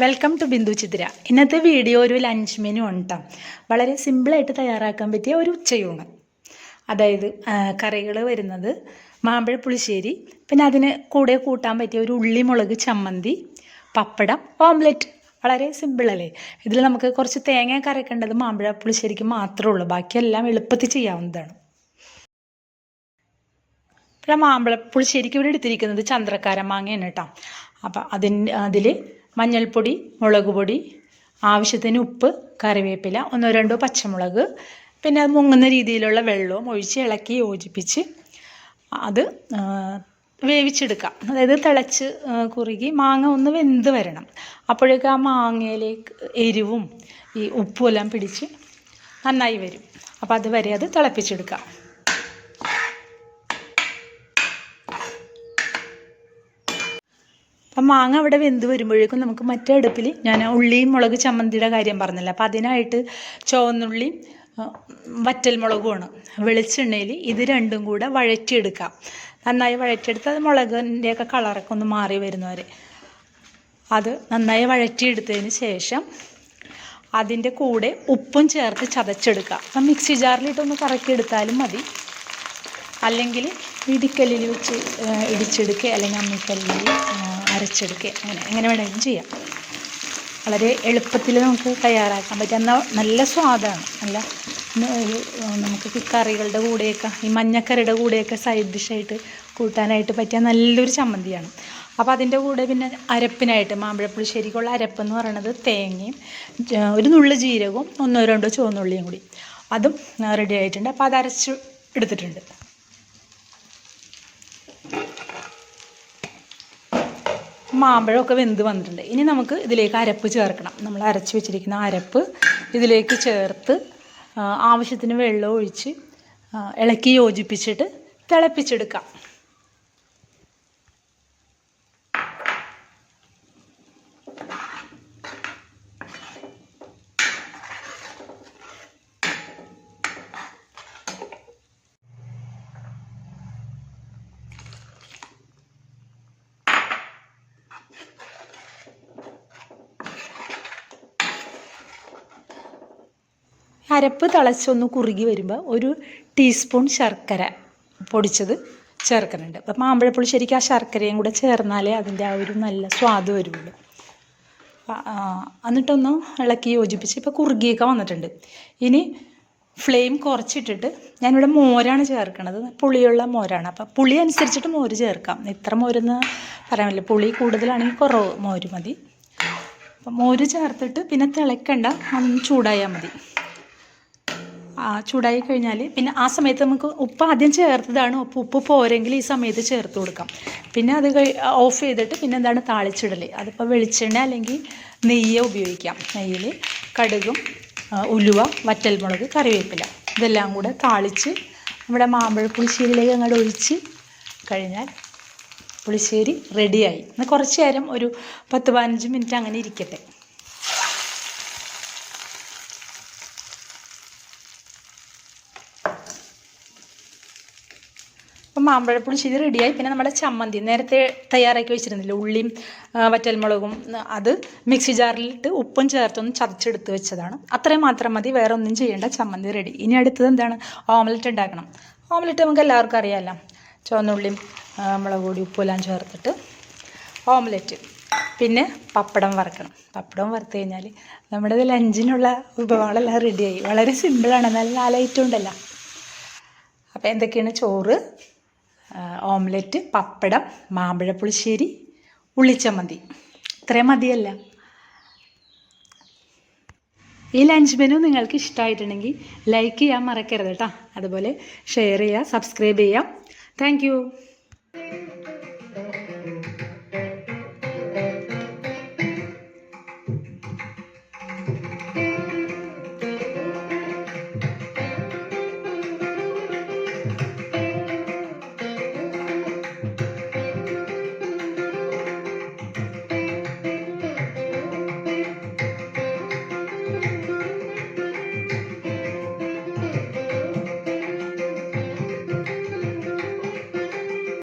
Welcome to Bindu ചിത്ര ഇന്നത്തെ video ഒരു lunch menu ഉണ്ടാം വളരെ സിമ്പിളായിട്ട് തയ്യാറാക്കാൻ പറ്റിയ ഒരു ഉച്ചയൂണ് അതായത് കറികൾ വരുന്നത് മാമ്പഴ പുളിശ്ശേരി പിന്നെ അതിന് കൂടെ കൂട്ടാൻ പറ്റിയ ഒരു ഉള്ളി മുളക് ചമ്മന്തി പപ്പടം ഓംലെറ്റ് വളരെ സിമ്പിളല്ലേ ഇതിൽ നമുക്ക് കുറച്ച് തേങ്ങ കറക്കേണ്ടത് മാമ്പഴ പുളിശ്ശേരിക്ക് മാത്രമേ ഉള്ളൂ. ബാക്കിയെല്ലാം എളുപ്പത്തിൽ ചെയ്യാവുന്നതാണ്. പിന്നെ മാമ്പഴ പുളിശ്ശേരിക്ക് ഇവിടെ എടുത്തിരിക്കുന്നത് ചന്ദ്രക്കാര മാങ്ങയാണ് കേട്ടോ അപ്പം അതിന് അതിൽ മഞ്ഞൾപ്പൊടി മുളക് പൊടി ആവശ്യത്തിന് ഉപ്പ് കറിവേപ്പില ഒന്നോ രണ്ടോ പച്ചമുളക്. പിന്നെ അത് മുങ്ങുന്ന രീതിയിലുള്ള വെള്ളവും ഒഴിച്ച് ഇളക്കി യോജിപ്പിച്ച് അത് വേവിച്ചെടുക്കാം. അതായത് തിളച്ച് കുറുകി മാങ്ങ ഒന്ന് വെന്ത് വരണം. അപ്പോഴേക്ക് ആ മാങ്ങയിലേക്ക് എരിവും ഈ ഉപ്പും എല്ലാം പിടിച്ച് നന്നായി വരും. അപ്പോൾ അതുവരെ അത് തിളപ്പിച്ചെടുക്കാം. അപ്പം മാങ്ങ അവിടെ വെന്ത് വരുമ്പോഴേക്കും നമുക്ക് മറ്റേ അടുപ്പിൽ ഞാൻ ഉള്ളിയും മുളക് ചമ്മന്തിയുടെ കാര്യം പറഞ്ഞില്ല. അപ്പം അതിനായിട്ട് ചുവന്നുള്ളിയും വറ്റൽമുളകുമാണ്. വെളിച്ചെണ്ണയിൽ ഇത് രണ്ടും കൂടെ വഴറ്റിയെടുക്കാം. നന്നായി വഴറ്റിയെടുത്ത് അത് മുളകിന്റെയൊക്കെ കളറൊക്കെ ഒന്ന് മാറി വരുന്നവരെ അത് നന്നായി വഴറ്റിയെടുത്തതിന് ശേഷം അതിന്റെ കൂടെ ഉപ്പും ചേർത്ത് ചതച്ചെടുക്കുക അപ്പം മിക്സി ജാറിലിട്ടൊന്ന് കറക്കിയെടുത്താലും മതി. അല്ലെങ്കിൽ ഇടിക്കല്ലിൽ വെച്ച് ഇടിച്ചെടുക്കുക അല്ലെങ്കിൽ അമ്മിക്കല്ലിൽ അരച്ചെടുക്കുക അങ്ങനെ എങ്ങനെ വേണമെങ്കിലും ചെയ്യാം. വളരെ എളുപ്പത്തിൽ നമുക്ക് തയ്യാറാക്കാൻ പറ്റും എന്നാൽ നല്ല സ്വാദാണ്. നല്ല നമുക്ക് കറികളുടെ കൂടെയൊക്കെ ഈ മഞ്ഞക്കറിയുടെ കൂടെയൊക്കെ സൈഡ് ഡിഷായിട്ട് കൂട്ടാനായിട്ട് പറ്റിയ നല്ലൊരു ചമ്മന്തിയാണ്. അപ്പോൾ അതിന്റെ കൂടെ പിന്നെ അരപ്പിനായിട്ട് മാമ്പഴപ്പുളിശ്ശേരിക്കുള്ള അരപ്പെന്ന് പറയുന്നത് തേങ്ങയും ഒരു നുള്ളു ജീരകവും ഒന്നോ രണ്ടോ ചുവന്നുള്ളിയും കൂടി. അതും റെഡി ആയിട്ടുണ്ട്. അപ്പോൾ അത് അരച്ച് എടുത്തിട്ടുണ്ട്. മാമ്പഴമൊക്കെ വെന്ത് വന്നിട്ടുണ്ട്. ഇനി നമുക്ക് ഇതിലേക്ക് അരപ്പ് ചേർക്കണം. നമ്മൾ അരച്ച് വെച്ചിരിക്കുന്ന അരപ്പ് ഇതിലേക്ക് ചേർത്ത് ആവശ്യത്തിന് വെള്ളം ഒഴിച്ച് ഇളക്കി യോജിപ്പിച്ചിട്ട് തിളപ്പിച്ചെടുക്കാം. അരപ്പ് തിളച്ചൊന്ന് കുറുകി വരുമ്പോൾ ഒരു ടീസ്പൂൺ ശർക്കര പൊടിച്ചത് ചേർക്കുന്നുണ്ട്. അപ്പം മാമ്പഴപ്പുളി ശരിക്കും ആ ശർക്കരയും കൂടെ ചേർന്നാലേ അതിന്റെ ആ ഒരു നല്ല സ്വാദ് വരുള്ളൂ. എന്നിട്ടൊന്ന് ഇളക്കി യോജിപ്പിച്ച് ഇപ്പോൾ കുറുകിയൊക്കെ വന്നിട്ടുണ്ട്. ഇനി ഫ്ലെയിം കുറച്ചിട്ടിട്ട് ഞാനിവിടെ മോരാണ് ചേർക്കണത്. പുളിയുള്ള മോരാണ്. അപ്പോൾ പുളി അനുസരിച്ചിട്ട് മോര് ചേർക്കാം. ഇത്ര മോരെന്ന് പറയാൻ പറ്റില്ല. പുളി കൂടുതലാണെങ്കിൽ കുറവ് മോര് മതി. അപ്പം മോര് ചേർത്തിട്ട് പിന്നെ തിളക്കണ്ട. ഒന്ന് ചൂടായാൽ മതി. ചൂടായി കഴിഞ്ഞാൽ പിന്നെ ആ സമയത്ത് നമുക്ക് ഉപ്പ് ആദ്യം ചേർത്തതാണ്. ഉപ്പ് ഉപ്പ് പോരെങ്കിൽ ഈ സമയത്ത് ചേർത്ത് കൊടുക്കാം. പിന്നെ അത് ഓഫ് ചെയ്തിട്ട് പിന്നെ എന്താണ് താളിച്ചിടൽ അതിപ്പോൾ വെളിച്ചെണ്ണ അല്ലെങ്കിൽ നെയ്യ് ഉപയോഗിക്കാം. നെയ്യിൽ കടുകും ഉലുവ വറ്റൽമുളക് കറിവേപ്പില. ഇതെല്ലാം കൂടെ താളിച്ച് നമ്മുടെ മാമ്പഴ പുളിശ്ശേരിയിലേക്ക് അങ്ങോട്ട് ഒഴിച്ച് കഴിഞ്ഞാൽ പുളിശ്ശേരി റെഡിയായി എന്നാൽ കുറച്ച് നേരം ഒരു പത്ത് പതിനഞ്ച് മിനിറ്റ് അങ്ങനെ ഇരിക്കട്ടെ. അപ്പം മാമ്പഴപ്പുളിശ്ശേരി റെഡിയായി പിന്നെ നമ്മുടെ ചമ്മന്തി. നേരത്തെ തയ്യാറാക്കി വെച്ചിരുന്നില്ല? ഉള്ളിയും വറ്റൽ വറ്റൽമുളകും അത് മിക്സി ജാറിലിട്ട് ഉപ്പും ചേർത്തൊന്ന് ചതച്ചെടുത്ത് വെച്ചതാണ്. അത്രയും മാത്രം മതി. വേറെ ഒന്നും ചെയ്യേണ്ട. ചമ്മന്തി റെഡി ഇനി അടുത്തത് എന്താണ്? ഓംലെറ്റ് ഉണ്ടാക്കണം. ഓംലെറ്റ് നമുക്ക് എല്ലാവർക്കും അറിയാമല്ലോ ചുവന്നുള്ളിയും മുളക് പൊടി ഉപ്പെല്ലാം ചേർത്തിട്ട് ഓംലെറ്റ് പിന്നെ പപ്പടം വറക്കണം. പപ്പടം വറുത്ത് കഴിഞ്ഞാൽ നമ്മുടെ ലഞ്ചിനുള്ള വിഭവങ്ങളെല്ലാം റെഡിയായി വളരെ സിമ്പിളാണ് നല്ല നാല് ഐറ്റം ഉണ്ടല്ലോ. അപ്പോൾ എന്തൊക്കെയാണ്? ചോറ് ഓംലെറ്റ് പപ്പടം മാമ്പഴ പുളിശ്ശേരി ഉള്ളിച്ചമ്മന്തി. ഇത്രയും മതിയല്ല. ഈ ലഞ്ച് മെനു നിങ്ങൾക്ക് ഇഷ്ടമായിട്ടുണ്ടെങ്കിൽ ലൈക്ക് ചെയ്യാൻ മറക്കരുത് കേട്ടോ. അതുപോലെ ഷെയർ ചെയ്യുക സബ്സ്ക്രൈബ് ചെയ്യുക. താങ്ക്